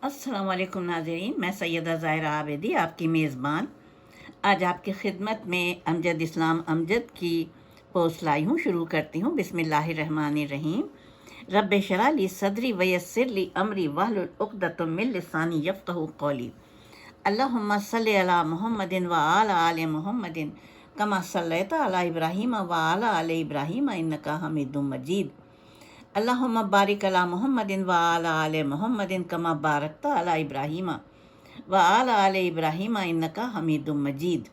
السلام علیکم ناظرین، میں سیدہ ظاہرہ عابدی آپ کی میزبان۔ آج آپ کی خدمت میں امجد اسلام امجد کی پوسٹ لائی ہوں، شروع کرتی ہوں۔ بسم اللہ الرحمن الرحیم۔ رب شرح لی صدری ویسر لی امری وحل العقدۃ من لسانی یفقہ قولی۔ اللہم صلی علی محمد و آل آل محمد کما صلیت علی ابراہیم و آل آل ابراہیم، انکا حمید مجید۔ اللہم بارک علی محمد و آل محمد کما بارکت علی ابراہیم و آل آل ابراہیم انکا حمید مجید۔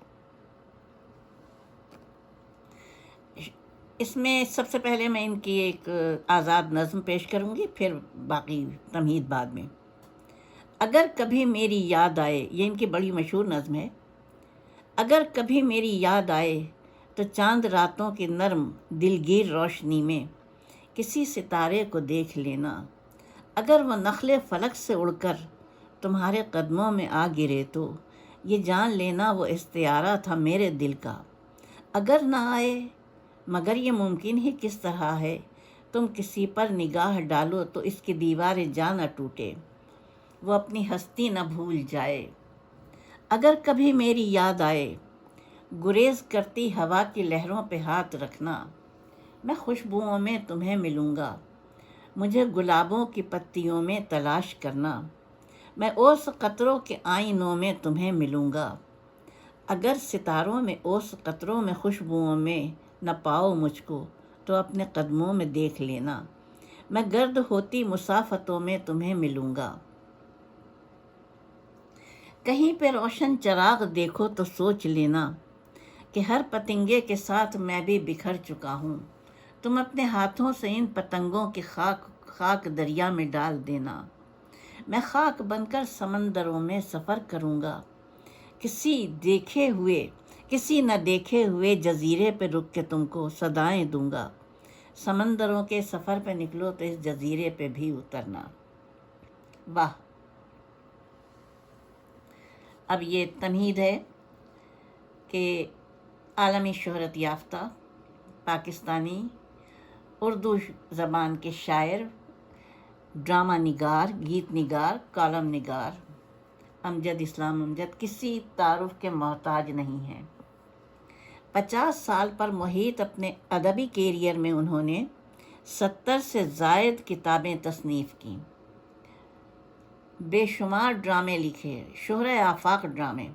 اس میں سب سے پہلے میں ان کی ایک آزاد نظم پیش کروں گی، پھر باقی تمہید بعد میں۔ اگر کبھی میری یاد آئے، یہ ان کی بڑی مشہور نظم ہے۔ اگر کبھی میری یاد آئے تو چاند راتوں کی نرم دلگیر روشنی میں کسی ستارے کو دیکھ لینا۔ اگر وہ نخل فلک سے اڑ کر تمہارے قدموں میں آ گرے تو یہ جان لینا وہ استعارہ تھا میرے دل کا۔ اگر نہ آئے، مگر یہ ممکن ہی کس طرح ہے؟ تم کسی پر نگاہ ڈالو تو اس کی دیوار جان نہ ٹوٹے۔ وہ اپنی ہستی نہ بھول جائے۔ اگر کبھی میری یاد آئے، گریز کرتی ہوا کی لہروں پہ ہاتھ رکھنا۔ میں خوشبوؤں میں تمہیں ملوں گا۔ مجھے گلابوں کی پتیوں میں تلاش کرنا۔ میں اوس قطروں کے آئینوں میں تمہیں ملوں گا۔ اگر ستاروں میں اوس قطروں میں خوشبوؤں میں نہ پاؤ مجھ کو، تو اپنے قدموں میں دیکھ لینا۔ میں گرد ہوتی مسافتوں میں تمہیں ملوں گا۔ کہیں پہ روشن چراغ دیکھو تو سوچ لینا کہ ہر پتنگے کے ساتھ میں بھی بکھر چکا ہوں۔ تم اپنے ہاتھوں سے ان پتنگوں کی خاک خاک دریا میں ڈال دینا۔ میں خاک بن کر سمندروں میں سفر کروں گا۔ کسی دیکھے ہوئے، کسی نہ دیکھے ہوئے جزیرے پہ رک کے تم کو صدائیں دوں گا۔ سمندروں کے سفر پہ نکلو تو اس جزیرے پہ بھی اترنا۔ واہ۔ اب یہ تمہید ہے کہ عالمی شہرت یافتہ، پاکستانی اردو زبان کے شاعر، ڈرامہ نگار، گیت نگار، کالم نگار، امجد اسلام امجد کسی تعارف کے محتاج نہیں ہیں۔ پچاس سال پر محیط اپنے ادبی کیریئر میں انہوں نے ستر سے زائد کتابیں تصنیف کیں۔ بے شمار ڈرامے لکھے شہر آفاق ڈرامے۔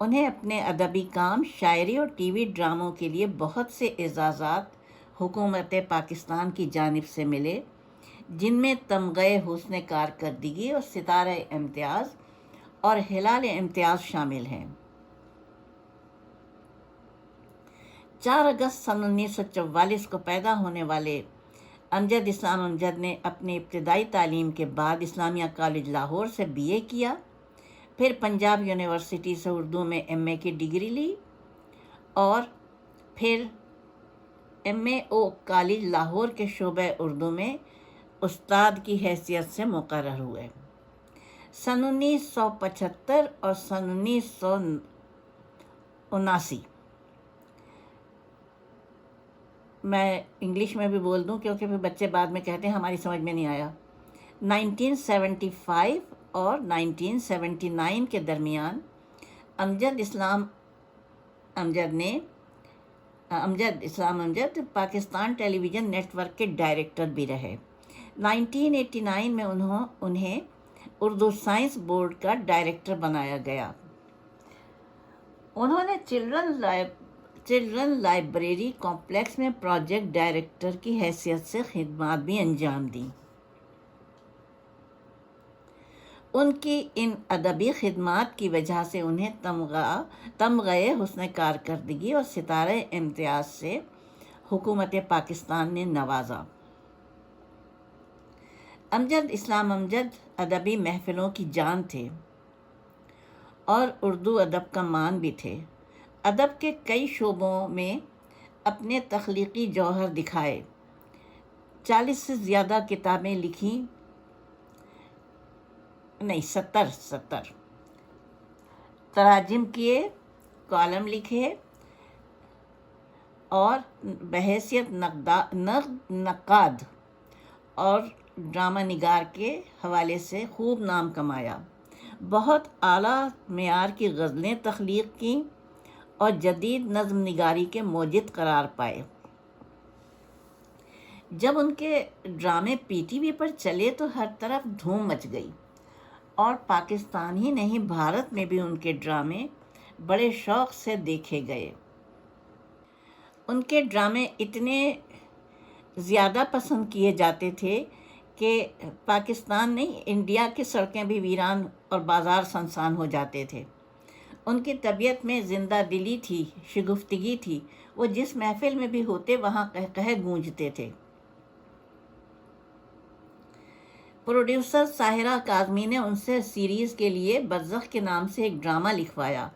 انہیں اپنے ادبی کام، شاعری اور ٹی وی ڈراموں کے لیے بہت سے اعزازات حکومت پاکستان کی جانب سے ملے، جن میں تمغے حسن کارکردگی اور ستارہ امتیاز اور ہلال امتیاز شامل ہیں۔ چار اگست سن انیس سو چوالیس کو پیدا ہونے والے امجد اسلام امجد نے اپنی ابتدائی تعلیم کے بعد اسلامیہ کالج لاہور سے بی اے کیا۔ پھر پنجاب یونیورسٹی سے اردو میں ایم اے کی ڈگری لی اور پھر M A O college Lahore کے شعبہ اردو میں استاد کی حیثیت سے مقرر ہوئے۔ سن انیس سو پچہتر اور سن انیس سو اناسی۔ میں انگلش میں بھی بول دوں کیونکہ پھر بچے بعد میں کہتے ہیں ہماری سمجھ میں نہیں آیا۔ نائنٹین سیونٹی فائیو اور نائنٹین سیونٹی نائن کے درمیان امجد اسلام امجد نے Amjad, Islam Amjad, Pakistan television network کے ڈائریکٹر بھی رہے۔ نائنٹین ایٹی نائن میں انہوں، انہیں اردو سائنس بورڈ کا ڈائریکٹر بنایا گیا۔ انہوں نے چلڈرن لائب، چلڈرن لائبریری کمپلیکس میں پروجیکٹ ڈائریکٹر کی حیثیت سے خدمات بھی انجام دیں۔ ان کی ان ادبی خدمات کی وجہ سے انہیں تمغہ تمغے حسن کارکردگی اور ستارہ امتیاز سے حکومت پاکستان نے نوازا۔ امجد، اسلام امجد ادبی محفلوں کی جان تھے اور اردو ادب کا مان بھی تھے۔ ادب کے کئی شعبوں میں اپنے تخلیقی جوہر دکھائے۔ چالیس سے زیادہ کتابیں لکھیں۔ نہیں، ستر ستر۔ تراجم کیے، کالم لکھے اور بحیثیت نقد نقاد اور ڈرامہ نگار کے حوالے سے خوب نام کمایا۔ بہت اعلیٰ معیار کی غزلیں تخلیق کیں اور جدید نظم نگاری کے موجد قرار پائے۔ جب ان کے ڈرامے پی ٹی وی پر چلے تو ہر طرف دھوم مچ گئی۔ اور پاکستان ہی نہیں، بھارت میں بھی ان کے ڈرامے بڑے شوق سے دیکھے گئے۔ ان کے ڈرامے اتنے زیادہ پسند کیے جاتے تھے کہ پاکستان نہیں، انڈیا کی سڑکیں بھی ویران اور بازار سنسان ہو جاتے تھے۔ ان کی طبیعت میں زندہ دلی تھی، شگفتگی تھی، وہ جس محفل میں بھی ہوتے وہاں کہہ کہہ گونجتے تھے۔ پروڈیوسر ساحرہ کاظمی نے ان سے سیریز کے لیے برزخ کے نام سے ایک ڈرامہ لکھوایا۔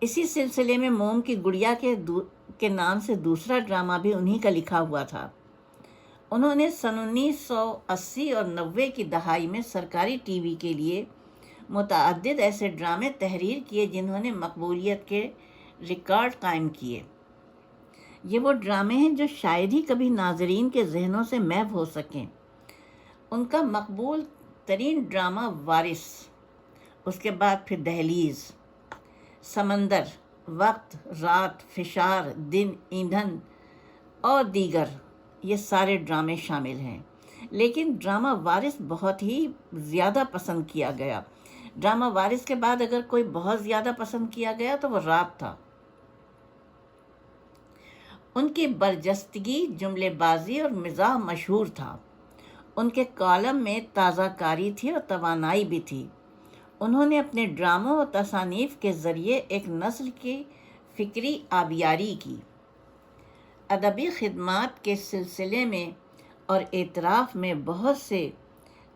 اسی سلسلے میں موم کی گڑیا کے دو کے نام سے دوسرا ڈرامہ بھی انہی کا لکھا ہوا تھا۔ انہوں نے سن انیس سو اسی اور نوے کی دہائی میں سرکاری ٹی وی کے لیے متعدد ایسے ڈرامے تحریر کیے جنہوں نے مقبولیت کے ریکارڈ قائم کیے۔ یہ وہ ڈرامے ہیں جو شاید ہی کبھی ناظرین کے ذہنوں سے محو ہو سکیں۔ ان کا مقبول ترین ڈرامہ وارث، اس کے بعد پھر دہلیز، سمندر، وقت، رات، فشار، دن، ایندھن اور دیگر، یہ سارے ڈرامے شامل ہیں۔ لیکن ڈرامہ وارث بہت ہی زیادہ پسند کیا گیا۔ ڈرامہ وارث کے بعد اگر کوئی بہت زیادہ پسند کیا گیا تو وہ رات تھا۔ ان کی برجستگی، جملے بازی اور مزاح مشہور تھا۔ ان کے کالم میں تازہ کاری تھی اور توانائی بھی تھی۔ انہوں نے اپنے ڈراموں و تصانیف کے ذریعے ایک نسل کی فکری آبیاری کی۔ ادبی خدمات کے سلسلے میں اور اعتراف میں بہت سے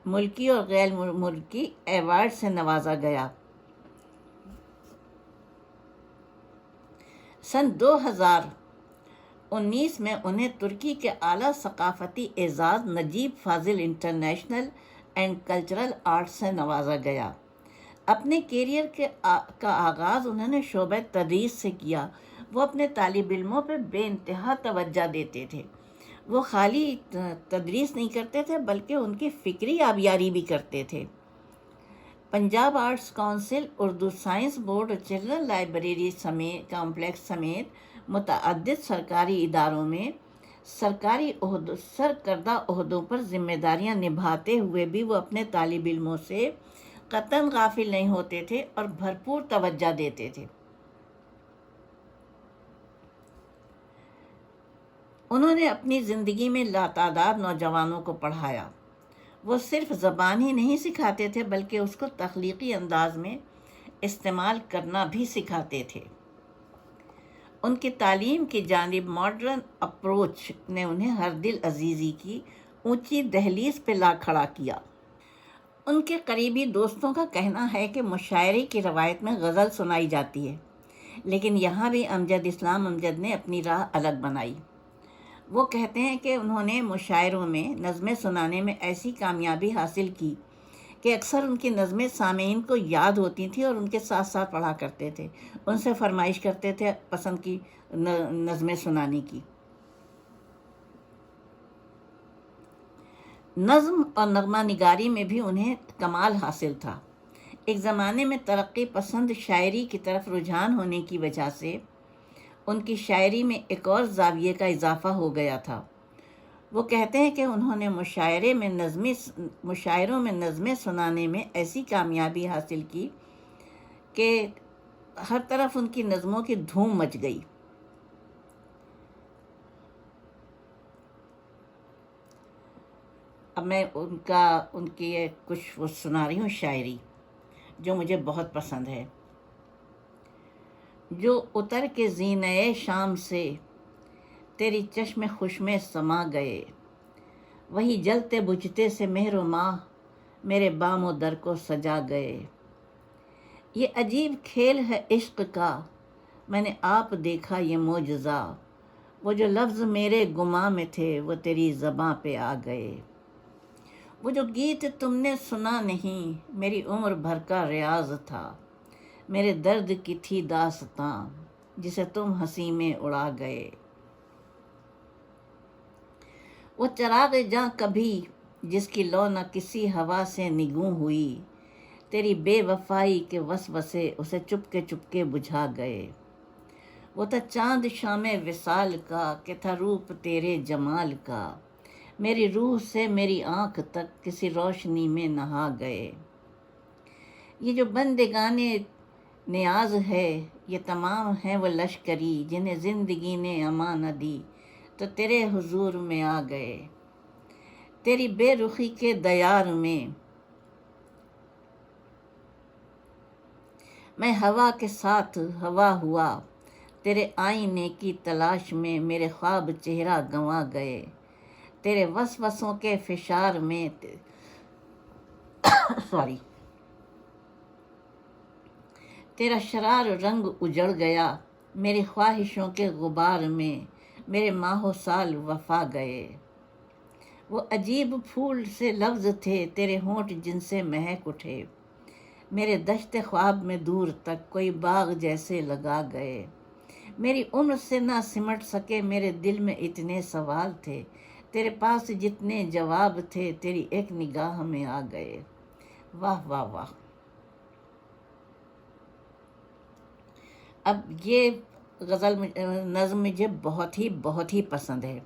ملکی اور غیر ملکی ایوارڈ سے نوازا گیا۔ سن دو ہزار انیس میں انہیں ترکی کے اعلیٰ ثقافتی اعزاز نجیب فاضل انٹرنیشنل اینڈ کلچرل آرٹ سے نوازا گیا۔ اپنے کیریئر کے کا آغاز انہوں نے شعبہ تدریس سے کیا۔ وہ اپنے طالب علموں پہ بے انتہا توجہ دیتے تھے۔ وہ خالی تدریس نہیں کرتے تھے، بلکہ ان کی فکری آبیاری بھی کرتے تھے۔ Punjab arts council, Urdu science board اور چلڈرن لائبریری سمیت کمپلیکس سمیت متعدد سرکاری اداروں میں سرکاری عہد، سرکردہ عہدوں پر ذمہ داریاں نبھاتے ہوئے بھی وہ اپنے طالب علموں سے قطن غافل نہیں ہوتے تھے اور بھرپور توجہ دیتے تھے۔ انہوں نے اپنی زندگی میں لاتعداد نوجوانوں کو پڑھایا۔ وہ صرف زبان ہی نہیں سکھاتے تھے بلکہ اس کو تخلیقی انداز میں استعمال کرنا بھی سکھاتے تھے۔ ان کی تعلیم کی جانب ماڈرن اپروچ نے انہیں ہر دل عزیزی کی اونچی دہلیز پہ لا کھڑا کیا۔ ان کے قریبی دوستوں کا کہنا ہے کہ مشاعرے کی روایت میں غزل سنائی جاتی ہے، لیکن یہاں بھی امجد اسلام امجد نے اپنی راہ الگ بنائی۔ وہ کہتے ہیں کہ انہوں نے مشاعروں میں، نظمیں سنانے میں ایسی کامیابی حاصل کی کہ اکثر ان کی نظمیں سامعین کو یاد ہوتی تھیں اور ان کے ساتھ ساتھ پڑھا کرتے تھے۔ ان سے فرمائش کرتے تھے پسند کی نظمیں سنانے کی۔ نظم اور نغمہ نگاری میں بھی انہیں کمال حاصل تھا۔ ایک زمانے میں ترقی پسند شاعری کی طرف رجحان ہونے کی وجہ سے ان کی شاعری میں ایک اور زاویے کا اضافہ ہو گیا تھا۔ وہ کہتے ہیں کہ انہوں نے مشاعرے میں نظمی مشاعروں میں نظمیں سنانے میں ایسی کامیابی حاصل کی کہ ہر طرف ان کی نظموں کی دھوم مچ گئی۔ اب میں ان کا، ان کی کچھ وہ سنا رہی ہوں، شاعری، جو مجھے بہت پسند ہے۔ جو اتر کے زینۂ شام سے تیری چشم خوش میں سما گئے۔ وہی جلتے بجھتے سے مہر و ماہ میرے بام و در کو سجا گئے۔ یہ عجیب کھیل ہے عشق کا۔ میں نے آپ دیکھا یہ معجزہ۔ وہ جو لفظ میرے گماں میں تھے وہ تیری زباں پہ آ گئے۔ وہ جو گیت تم نے سنا نہیں میری عمر بھر کا ریاض تھا۔ میرے درد کی تھی داستاں جسے تم ہنسی میں اڑا گئے۔ وہ چراغ جاں کبھی، جس کی لو نہ کسی ہوا سے نگوں ہوئی۔ تیری بے وفائی کے وسوسے اسے چپکے چپکے بجھا گئے۔ وہ تھا چاند شام وصال کا، کہ تھا روپ تیرے جمال کا۔ میری روح سے میری آنکھ تک کسی روشنی میں نہا گئے۔ یہ جو بندگانے نیاز ہے، یہ تمام ہیں وہ لشکری جنہیں زندگی نے اما نہ دی۔ تو تیرے حضور میں آ گئے۔ تیری بے رخی کے دیار میں۔ میں ہوا کے ساتھ ہوا ہوا تیرے آئینے کی تلاش میں میرے خواب چہرہ گنوا گئے۔ تیرے وسوسوں کے فشار میں سوری۔ تیرا شرار رنگ اجڑ گیا میری خواہشوں کے غبار میں۔ میرے ماہ و سال وفا گئے۔ وہ عجیب پھول سے لفظ تھے، تیرے ہونٹ جن سے مہک اٹھے۔ میرے دشت خواب میں دور تک کوئی باغ جیسے لگا گئے۔ میری عمر سے نہ سمٹ سکے، میرے دل میں اتنے سوال تھے۔ تیرے پاس جتنے جواب تھے، تیری ایک نگاہ میں آ گئے۔ واہ واہ واہ۔ اب یہ غزل نظم مجھے بہت ہی بہت ہی پسند ہے۔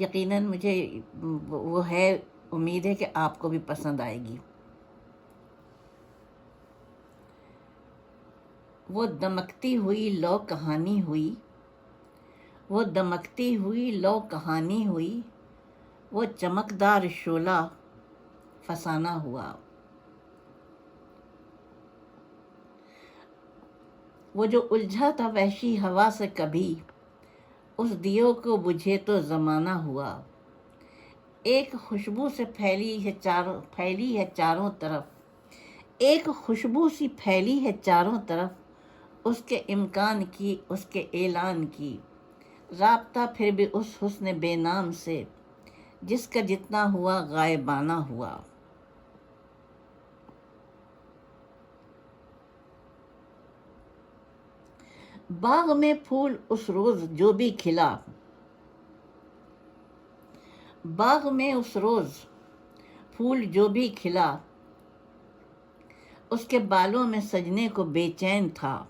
یقیناً مجھے وہ ہے، امید ہے کہ آپ کو بھی پسند آئے گی۔ وہ دمکتی ہوئی، لو کہانی ہوئی۔ وہ دمکتی ہوئی، لو کہانی ہوئی۔ وہ چمکدار شولہ فسانہ ہوا۔ وہ جو الجھا تھا وحشی ہوا سے کبھی، اس دیو کو بجھے تو زمانہ ہوا۔ ایک خوشبو سے پھیلی ہے چاروں، پھیلی ہے چاروں طرف۔ ایک خوشبو سی پھیلی ہے چاروں طرف۔ اس کے امکان کی، اس کے اعلان کی۔ رابطہ پھر بھی اس حسن بے نام سے، جس کا جتنا ہوا غائبانہ ہوا۔ باغ میں پھول اس روز جو بھی کھلا۔ باغ میں اس روز پھول جو بھی کھلا۔ اس کے بالوں میں سجنے کو بے چین تھا۔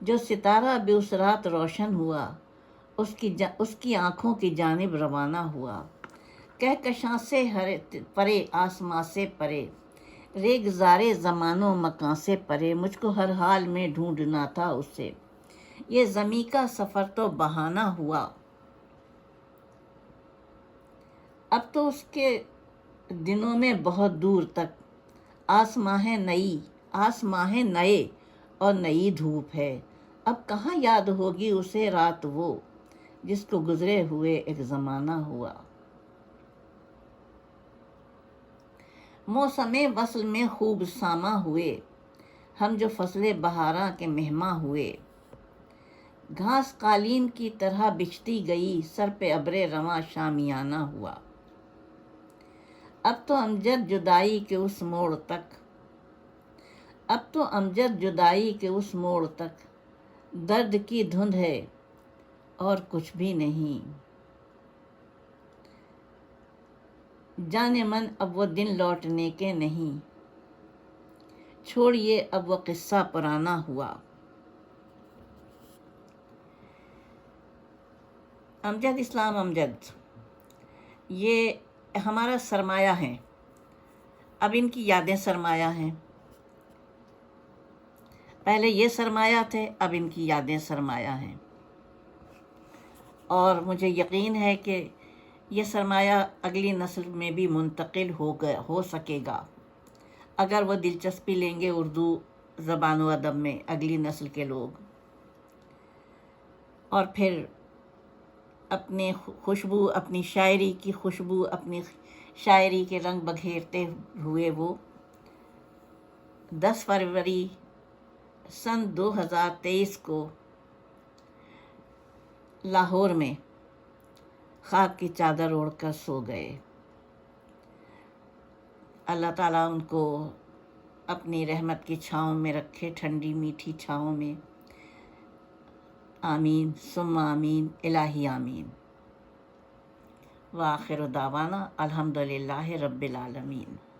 جو ستارہ بھی اس رات روشن ہوا، اس کی جا، اس کی آنکھوں کی جانب روانہ ہوا۔ کہکشاں سے ہرے، پرے آسماں سے پرے۔ ریگ زارے زمان و مکان سے پرے، مجھ کو ہر حال میں ڈھونڈنا تھا اسے۔ یہ زمیں کا سفر تو بہانہ ہوا۔ اب تو اس کے دنوں میں بہت دور تک۔ آسماں نئی، آسماں نئے اور نئی دھوپ ہے۔ اب کہاں یاد ہوگی اسے رات وہ جس کو گزرے ہوئے ایک زمانہ ہوا۔ موسم وصل میں خوب ساماں ہوئے۔ ہم جو فصل بہاراں کے مہماں ہوئے۔ گھاس قالین کی طرح بچھتی گئی، سر پہ ابر رواں شامیانہ ہوا۔ اب تو امجد جدائی کے اس موڑ تک۔ اب تو امجد جدائی کے اس موڑ تک۔ درد کی دھند ہے اور کچھ بھی نہیں۔ جانے من اب وہ دن لوٹنے کے نہیں۔ چھوڑیے اب وہ قصہ پرانا ہوا۔ امجد اسلام، امجد۔ یہ ہمارا سرمایہ ہے۔ اب ان کی یادیں سرمایہ ہیں۔ پہلے یہ سرمایہ تھے، اب ان کی یادیں سرمایہ ہیں۔ اور مجھے یقین ہے کہ یہ سرمایہ اگلی نسل میں بھی منتقل ہو گیا ہو سکے گا۔ اگر وہ دلچسپی لیں گے اردو زبان و ادب میں اگلی نسل کے لوگ۔ اور پھر اپنے خوشبو، اپنی شاعری کی خوشبو، اپنی شاعری کے رنگ بکھیرتے ہوئے وہ دس فروری سن دو ہزار تیئیس کو لاہور میں خاک کی چادر اوڑھ کر سو گئے۔ اللہ تعالیٰ ان کو اپنی رحمت کی چھاؤں میں رکھے، ٹھنڈی میٹھی چھاؤں میں۔ آمین۔ سم آمین۔ الہی آمین۔ وآخر دعوانا الحمد للہ رب العالمین۔